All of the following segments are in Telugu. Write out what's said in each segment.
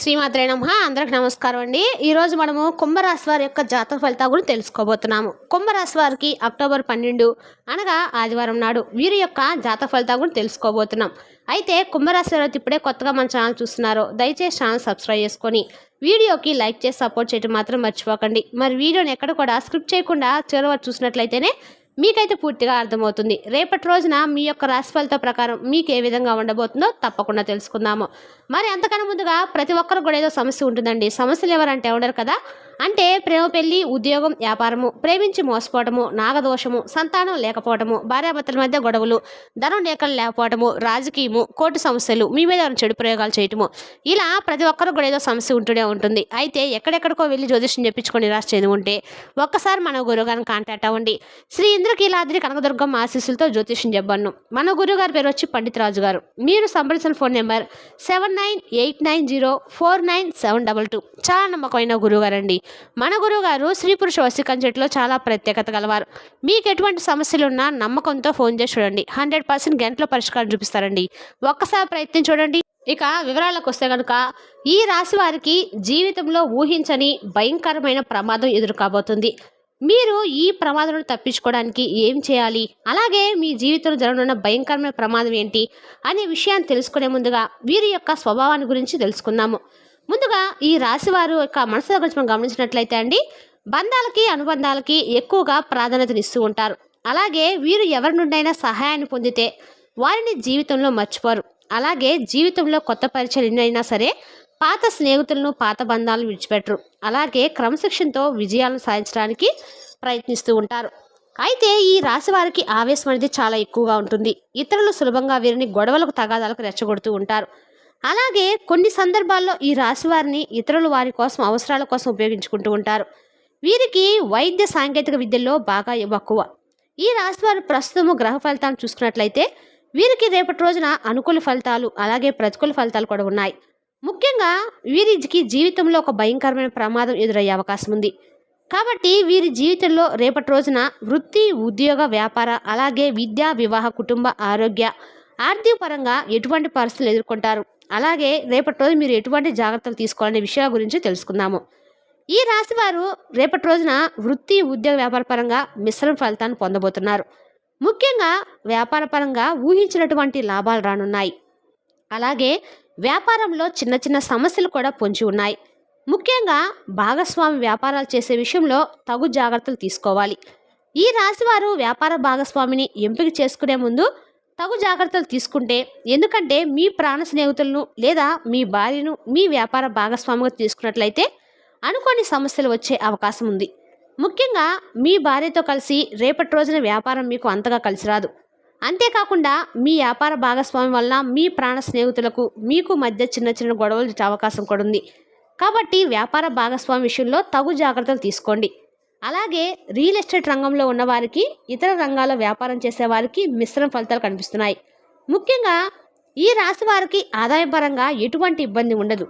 శ్రీమాత్రే నమ. అందరికి నమస్కారం అండి. ఈరోజు మనము కుంభరాశి వారి యొక్క జాతక ఫలితాలు కూడా తెలుసుకోబోతున్నాము. కుంభరాశి వారికి అక్టోబర్ పన్నెండు అనగా ఆదివారం నాడు వీరి యొక్క జాతక ఫలితాలు కూడా తెలుసుకోబోతున్నాం. అయితే కుంభరాశి వారి ఇప్పుడే కొత్తగా మన ఛానల్ చూస్తున్నారో దయచేసి ఛానల్ సబ్స్క్రైబ్ చేసుకొని వీడియోకి లైక్ చేసి సపోర్ట్ చేయడం మాత్రం మర్చిపోకండి. మరి వీడియోని ఎక్కడ కూడా స్క్రిప్ట్ చేయకుండా చివరి వరకు చూసినట్లయితేనే మీకైతే పూర్తిగా అర్థమవుతుంది. రేపటి రోజున మీ యొక్క రాశి ప్రకారం మీకు ఏ విధంగా ఉండబోతుందో తప్పకుండా తెలుసుకుందాము. మరి అంతకన్నా ముందుగా ప్రతి ఒక్కరు కూడా ఏదో సమస్య ఉంటుందండి. సమస్యలు ఎవరంటే ఉండరు కదా? అంటే ప్రేమ పెళ్ళి ఉద్యోగం వ్యాపారము ప్రేమించి మోసపోవటము నాగదోషము సంతానం లేకపోవటము భార్యాభర్తల మధ్య గొడవలు ధనం లేఖలు లేకపోవటము రాజకీయము కోర్టు సమస్యలు మీ మీద ఏమైనా చెడు ప్రయోగాలు చేయటము. ఇలా ప్రతి ఒక్కరు కూడా ఏదో సమస్య ఉంటూనే ఉంటుంది. అయితే ఎక్కడెక్కడికో వెళ్ళి జ్యోతిష్యం చెప్పించుకొని నిరాశ చెంది ఉంటే ఒక్కసారి మన గురుగారిని కాంటాక్ట్ అవ్వండి. శ్రీ ఇంద్రకీలాద్రి కనకదుర్గం ఆశీస్సులతో జ్యోతిష్యం చెప్పాను మన గురుగారి పేరు వచ్చి పండిత్ రాజు గారు. మీరు సంప్రదించిన phone number seven nine eight nine zero four nine seven double two. చాలా నమ్మకమైన గురువుగారండి. మన గురువుగారు స్త్రీ పురుష వశీకరణ చెట్టులో చాలా ప్రత్యేకత గలవారు. మీకు ఎటువంటి సమస్యలు ఉన్నా నమ్మకంతో ఫోన్ చేసి చూడండి. హండ్రెడ్ పర్సెంట్ గంటలో పరిష్కారం చూపిస్తారండి. ఒక్కసారి ప్రయత్నం చూడండి. ఇక వివరాలకు వస్తే కనుక ఈ రాశి వారికి జీవితంలో ఊహించని భయంకరమైన ప్రమాదం ఎదురు కాబోతుంది. మీరు ఈ ప్రమాదం తప్పించుకోవడానికి ఏం చేయాలి? అలాగే మీ జీవితంలో జరగనున్న భయంకరమైన ప్రమాదం ఏంటి? అనే విషయాన్ని తెలుసుకునే ముందుగా వీరి యొక్క స్వభావాన్ని గురించి తెలుసుకుందాము. ముందుగా ఈ రాశి వారు యొక్క మనసులో గురించి మనం గమనించినట్లయితే అండి బంధాలకి అనుబంధాలకి ఎక్కువగా ప్రాధాన్యతనిస్తూ ఉంటారు. అలాగే వీరు ఎవరి నుండైనా సహాయాన్ని పొందితే వారిని జీవితంలో మర్చిపోరు. అలాగే జీవితంలో కొత్త పరిచయం సరే పాత స్నేహితులను పాత బంధాలను విడిచిపెట్టరు. అలాగే క్రమశిక్షణతో విజయాలను సాధించడానికి ప్రయత్నిస్తూ ఉంటారు. అయితే ఈ రాశి వారికి ఆవేశం అనేది చాలా ఎక్కువగా ఉంటుంది. ఇతరులు సులభంగా వీరిని గొడవలకు తగాదాలకు రెచ్చగొడుతూ ఉంటారు. అలాగే కొన్ని సందర్భాల్లో ఈ రాశివారిని ఇతరులు వారి కోసం అవసరాల కోసం ఉపయోగించుకుంటూ ఉంటారు. వీరికి వైద్య సాంకేతిక విద్యల్లో బాగా ఎక్కువ. ఈ రాశి వారు ప్రస్తుతము గ్రహ ఫలితాలను చూసుకున్నట్లయితే వీరికి రేపటి రోజున అనుకూల ఫలితాలు అలాగే ప్రతికూల ఫలితాలు కూడా ఉన్నాయి. ముఖ్యంగా వీరికి జీవితంలో ఒక భయంకరమైన ప్రమాదం ఎదురయ్యే అవకాశం ఉంది. కాబట్టి వీరి జీవితంలో రేపటి రోజున వృత్తి ఉద్యోగ వ్యాపార అలాగే విద్య వివాహ కుటుంబ ఆరోగ్య ఆర్థిక పరంగా ఎటువంటి పరిస్థితులు ఎదుర్కొంటారు? అలాగే రేపటి రోజు మీరు ఎటువంటి జాగ్రత్తలు తీసుకోవాలనే విషయాల గురించి తెలుసుకుందాము. ఈ రాశి వారు రేపటి రోజున వృత్తి ఉద్యోగ వ్యాపార పరంగా మిశ్రమ ఫలితాన్ని పొందబోతున్నారు. ముఖ్యంగా వ్యాపార పరంగా ఊహించినటువంటి లాభాలు రానున్నాయి. అలాగే వ్యాపారంలో చిన్న చిన్న సమస్యలు కూడా పొంచి ఉన్నాయి. ముఖ్యంగా భాగస్వామి వ్యాపారాలు చేసే విషయంలో తగు జాగ్రత్తలు తీసుకోవాలి. ఈ రాశివారు వ్యాపార భాగస్వామిని ఎంపిక చేసుకునే ముందు తగు జాగ్రత్తలు తీసుకుంటే ఎందుకంటే మీ ప్రాణ స్నేహితులను లేదా మీ భార్యను మీ వ్యాపార భాగస్వామిగా తీసుకున్నట్లయితే అనుకోని సమస్యలు వచ్చే అవకాశం ఉంది. ముఖ్యంగా మీ భార్యతో కలిసి రేపటి రోజున వ్యాపారం మీకు అంతగా కలిసి రాదు. అంతేకాకుండా మీ వ్యాపార భాగస్వామి వల్ల మీ ప్రాణ స్నేహితులకు మీకు మధ్య చిన్న చిన్న గొడవలు వచ్చే అవకాశం కూడా ఉంది. కాబట్టి వ్యాపార భాగస్వామి విషయంలో తగు జాగ్రత్తలు తీసుకోండి. అలాగే రియల్ ఎస్టేట్ రంగంలో ఉన్నవారికి ఇతర రంగాల్లో వ్యాపారం చేసే వారికి మిశ్రమ ఫలితాలు కనిపిస్తున్నాయి. ముఖ్యంగా ఈ రాశి వారికి ఆదాయపరంగా ఎటువంటి ఇబ్బంది ఉండదు.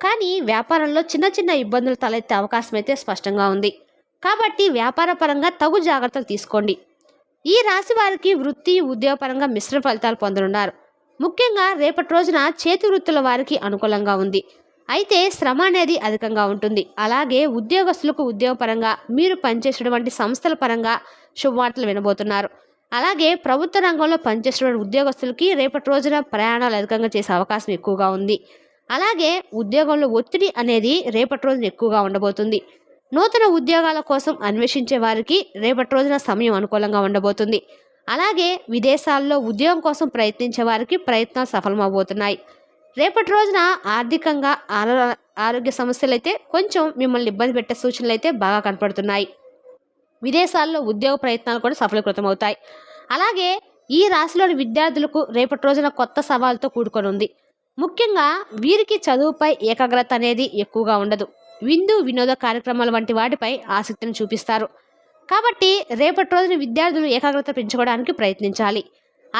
కానీ వ్యాపారంలో చిన్న చిన్న ఇబ్బందులు తలెత్తే అవకాశం అయితే స్పష్టంగా ఉంది. కాబట్టి వ్యాపార పరంగా తగు జాగ్రత్తలు తీసుకోండి. ఈ రాశి వారికి వృత్తి ఉద్యోగపరంగా మిశ్రమ ఫలితాలు పొందనున్నారు. ముఖ్యంగా రేపటి రోజున చేతి వృత్తుల వారికి అనుకూలంగా ఉంది. అయితే శ్రమ అనేది అధికంగా ఉంటుంది. అలాగే ఉద్యోగస్తులకు ఉద్యోగపరంగా మీరు పనిచేసేటువంటి సంస్థల పరంగా శుభవార్తలు వినబోతున్నారు. అలాగే ప్రభుత్వ రంగంలో పనిచేసినటువంటి ఉద్యోగస్తులకి రేపటి రోజున ప్రయాణాలు అధికంగా చేసే అవకాశం ఎక్కువగా ఉంది. అలాగే ఉద్యోగంలో ఒత్తిడి అనేది రేపటి రోజున ఎక్కువగా ఉండబోతుంది. నూతన ఉద్యోగాల కోసం అన్వేషించే వారికి రేపటి రోజున సమయం అనుకూలంగా ఉండబోతుంది. అలాగే విదేశాల్లో ఉద్యోగం కోసం ప్రయత్నించే వారికి ప్రయత్నాలు సఫలమవబోతున్నాయి రేపటి రోజున ఆర్థికంగా ఆరోగ్య సమస్యలు అయితే కొంచెం మిమ్మల్ని ఇబ్బంది పెట్టే సూచనలు అయితే బాగా కనపడుతున్నాయి. విదేశాల్లో ఉద్యోగ ప్రయత్నాలు కూడా సఫలీకృతమవుతాయి. అలాగే ఈ రాశిలోని విద్యార్థులకు రేపటి రోజున కొత్త సవాల్తో కూడుకొని ఉంది ముఖ్యంగా వీరికి చదువుపై ఏకాగ్రత అనేది ఎక్కువగా ఉండదు. విందు వినోద కార్యక్రమాల వంటి వాటిపై ఆసక్తిని చూపిస్తారు. కాబట్టి రేపటి రోజున విద్యార్థులు ఏకాగ్రత పెంచుకోవడానికి ప్రయత్నించాలి.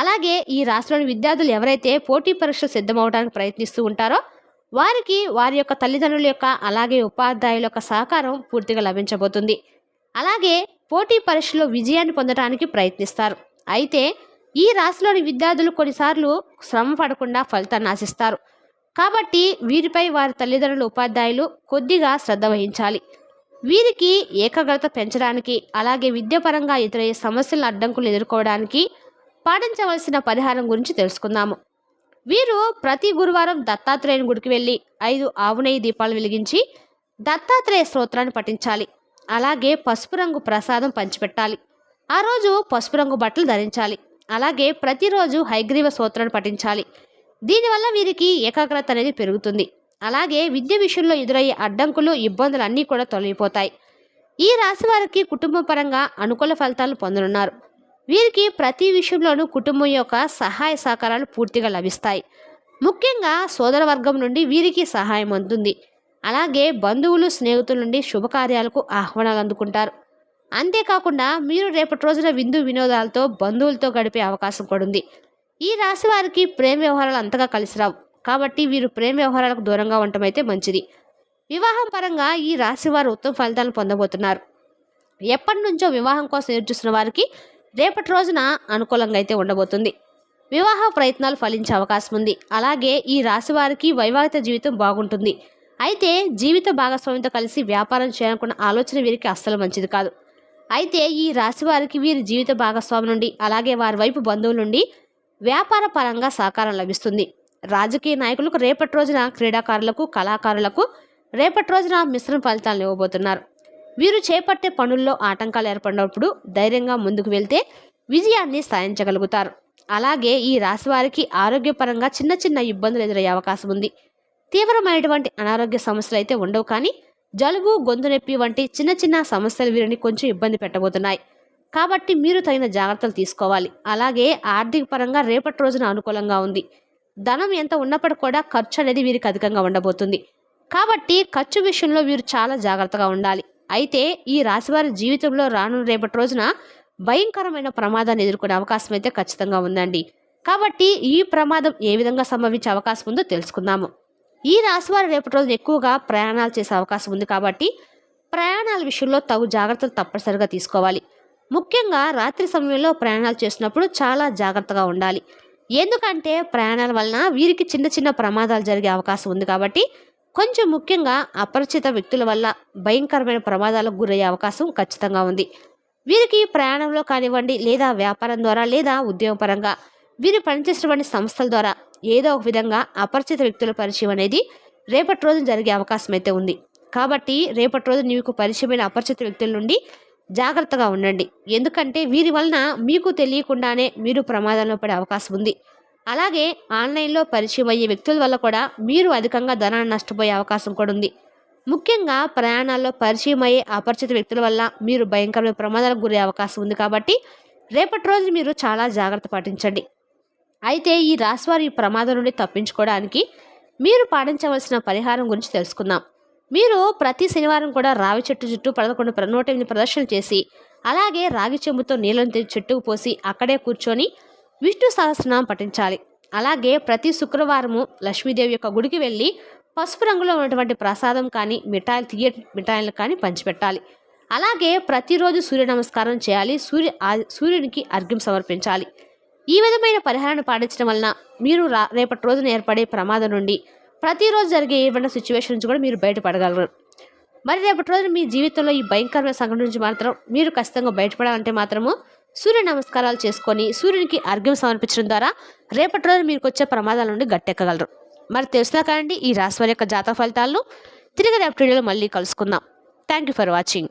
అలాగే ఈ రాష్ట్రంలోని విద్యార్థులు ఎవరైతే పోటీ పరీక్షలు సిద్ధమవడానికి ప్రయత్నిస్తూ ఉంటారో వారికి వారి యొక్క తల్లిదండ్రుల యొక్క అలాగే ఉపాధ్యాయుల యొక్క సహకారం పూర్తిగా లభించబోతుంది. అలాగే పోటీ పరీక్షలో విజయాన్ని పొందడానికి ప్రయత్నిస్తారు. అయితే ఈ రాశిలోని విద్యార్థులు కొన్నిసార్లు శ్రమ పడకుండా ఫలితాన్ని ఆశిస్తారు. కాబట్టి వీరిపై వారి తల్లిదండ్రులు ఉపాధ్యాయులు కొద్దిగా శ్రద్ధ వహించాలి. వీరికి ఏకాగ్రత పెంచడానికి అలాగే విద్యాపరంగా ఎదురయ్యే సమస్యల అడ్డంకులు ఎదుర్కోవడానికి పాటించవలసిన పరిహారం గురించి తెలుసుకుందాము. వీరు ప్రతి గురువారం దత్తాత్రేయుని గుడికి వెళ్ళి ఐదు ఆవునేయి దీపాలు వెలిగించి దత్తాత్రేయ స్తోత్రాన్ని పఠించాలి. అలాగే పసుపు రంగు ప్రసాదం పంచిపెట్టాలి. ఆ రోజు పసుపు రంగు బట్టలు ధరించాలి. అలాగే ప్రతిరోజు హైగ్రీవ స్తోత్రాన్ని పఠించాలి. దీనివల్ల వీరికి ఏకాగ్రత అనేది పెరుగుతుంది. అలాగే విద్య విషయంలో ఎదురయ్యే అడ్డంకులు ఇబ్బందులు అన్నీ కూడా తొలగిపోతాయి. ఈ రాశి వారికి కుటుంబ పరంగా అనుకూల ఫలితాలు పొందనున్నారు. వీరికి ప్రతి విషయంలోనూ కుటుంబం యొక్క సహాయ సహకారాలు పూర్తిగా లభిస్తాయి. ముఖ్యంగా సోదర వర్గం నుండి వీరికి సహాయం అందుతుంది. అలాగే బంధువులు స్నేహితుల నుండి శుభకార్యాలకు ఆహ్వానాలు అందుకుంటారు. అంతేకాకుండా మీరు రేపటి రోజున విందు వినోదాలతో బంధువులతో గడిపే అవకాశం కూడా ఉంది. ఈ రాశి వారికి ప్రేమ వ్యవహారాలు అంతగా కలిసి రావు. కాబట్టి వీరు ప్రేమ వ్యవహారాలకు దూరంగా ఉండటం అయితే మంచిది. వివాహం పరంగా ఈ రాశి వారు ఉత్తమ ఫలితాలను పొందబోతున్నారు. ఎప్పటి నుంచో వివాహం కోసం ఎదురుచూస్తున్న వారికి రేపటి రోజున అనుకూలంగా అయితే ఉండబోతుంది. వివాహ ప్రయత్నాలు ఫలించే అవకాశం ఉంది. అలాగే ఈ రాశి వారికి వైవాహిక జీవితం బాగుంటుంది. అయితే జీవిత భాగస్వామితో కలిసి వ్యాపారం చేయాలనుకున్న ఆలోచన వీరికి అస్సలు మంచిది కాదు. అయితే ఈ రాశి వారికి వీరి జీవిత భాగస్వామి నుండి అలాగే వారి వైపు బంధువుల నుండి వ్యాపార పరంగా సహకారం లభిస్తుంది. రాజకీయ నాయకులకు రేపటి రోజున క్రీడాకారులకు కళాకారులకు రేపటి రోజున మిశ్రమ ఫలితాలను ఇవ్వబోతున్నారు. వీరు చేపట్టే పనుల్లో ఆటంకాలు ఏర్పడినప్పుడు ధైర్యంగా ముందుకు వెళ్తే విజయాన్ని సాధించగలుగుతారు. అలాగే ఈ రాశి వారికి ఆరోగ్యపరంగా చిన్న చిన్న ఇబ్బందులు ఎదురయ్యే అవకాశం ఉంది. తీవ్రమైనటువంటి అనారోగ్య సమస్యలు అయితే ఉండవు కానీ జలుబు గొంతు నొప్పి వంటి చిన్న చిన్న సమస్యలు వీరిని కొంచెం ఇబ్బంది పెట్టబోతున్నాయి. కాబట్టి మీరు తగిన జాగ్రత్తలు తీసుకోవాలి. అలాగే ఆర్థిక పరంగా రేపటి రోజున అనుకూలంగా ఉంది. ధనం ఎంత ఉన్నప్పటికీ కూడా ఖర్చు అనేది వీరికి అధికంగా ఉండబోతుంది. కాబట్టి ఖర్చు విషయంలో వీరు చాలా జాగ్రత్తగా ఉండాలి. అయితే ఈ రాశివారి జీవితంలో రానున్న రేపటి రోజున భయంకరమైన ప్రమాదాన్ని ఎదుర్కొనే అవకాశం అయితే ఖచ్చితంగా ఉందండి. కాబట్టి ఈ ప్రమాదం ఏ విధంగా సంభవించే అవకాశం ఉందో తెలుసుకుందాము. ఈ రాశివారు రేపటి రోజున ఎక్కువగా ప్రయాణాలు చేసే అవకాశం ఉంది కాబట్టి ప్రయాణాల విషయంలో తగు జాగ్రత్తలు తప్పనిసరిగా తీసుకోవాలి. ముఖ్యంగా రాత్రి సమయంలో ప్రయాణాలు చేసినప్పుడు చాలా జాగ్రత్తగా ఉండాలి. ఎందుకంటే ప్రయాణాల వలన వీరికి చిన్న చిన్న ప్రమాదాలు జరిగే అవకాశం ఉంది కాబట్టి కొంచెం ముఖ్యంగా అపరిచిత వ్యక్తుల వల్ల భయంకరమైన ప్రమాదాలకు గురయ్యే అవకాశం ఖచ్చితంగా ఉంది. వీరికి ప్రయాణంలో కానివ్వండి లేదా వ్యాపారం ద్వారా లేదా ఉద్యోగపరంగా వీరు పనిచేసినటువంటి సంస్థల ద్వారా ఏదో ఒక విధంగా అపరిచిత వ్యక్తుల పరిచయం అనేది రేపటి రోజు జరిగే అవకాశం అయితే ఉంది. కాబట్టి రేపటి రోజు మీకు పరిచయమైన అపరిచిత వ్యక్తుల నుండి జాగ్రత్తగా ఉండండి. ఎందుకంటే వీరి వలన మీకు తెలియకుండానే మీరు ప్రమాదంలో పడే అవకాశం ఉంది. అలాగే ఆన్లైన్లో పరిచయం అయ్యే వ్యక్తుల వల్ల కూడా మీరు అధికంగా ధనాన్ని నష్టపోయే అవకాశం కూడా ఉంది. ముఖ్యంగా ప్రయాణాల్లో పరిచయం అయ్యే అపరిచిత వ్యక్తుల వల్ల మీరు భయంకరమైన ప్రమాదాలకు గురే అవకాశం ఉంది కాబట్టి రేపటి రోజు మీరు చాలా జాగ్రత్త పాటించండి. అయితే ఈ రాశివారి ఈ ప్రమాదం నుండి తప్పించుకోవడానికి మీరు పాటించవలసిన పరిహారం గురించి తెలుసుకుందాం. మీరు ప్రతి శనివారం కూడా రావి చెట్టు చుట్టూ పదకొండు ప్ర- నూట ఎనిమిది ప్రదర్శనలు చేసి అలాగే రాగి చెంబుతో నీళ్ళని చెట్టుకు పోసి అక్కడే కూర్చొని విష్ణు సహస్రనామం పఠించాలి. అలాగే ప్రతి శుక్రవారము లక్ష్మీదేవి యొక్క గుడికి వెళ్ళి పసుపు రంగులో ఉన్నటువంటి ప్రసాదం కానీ మిఠాయిలు తీయ మిఠాయిలు కానీ పంచిపెట్టాలి. అలాగే ప్రతిరోజు సూర్య నమస్కారం చేయాలి. సూర్య సూర్యునికి అర్ఘ్యం సమర్పించాలి. ఈ విధమైన పరిహారాన్ని పాటించడం వలన మీరు రా రేపటి రోజున ఏర్పడే ప్రమాదం నుండి ప్రతిరోజు జరిగే ఏమైనా సిచ్యువేషన్ నుంచి కూడా మీరు బయటపడగలరు. మరి రేపటి రోజున మీ జీవితంలో ఈ భయంకరమైన సంఘటన నుంచి మాత్రం మీరు ఖచ్చితంగా బయటపడాలంటే మాత్రము సూర్య నమస్కారాలు చేసుకొని సూర్యునికి అర్ఘ్యం సమర్పించడం ద్వారా రేపటి రోజు మీకు వచ్చే ప్రమాదాల నుండి గట్టెక్కగలరు. మరి తెలుసునా కాండి ఈ రాశి వారి యొక్క జాతక ఫలితాలను తిరిగి రేపటి వీడియోలో మళ్ళీ కలుసుకుందాం. Thank you for watching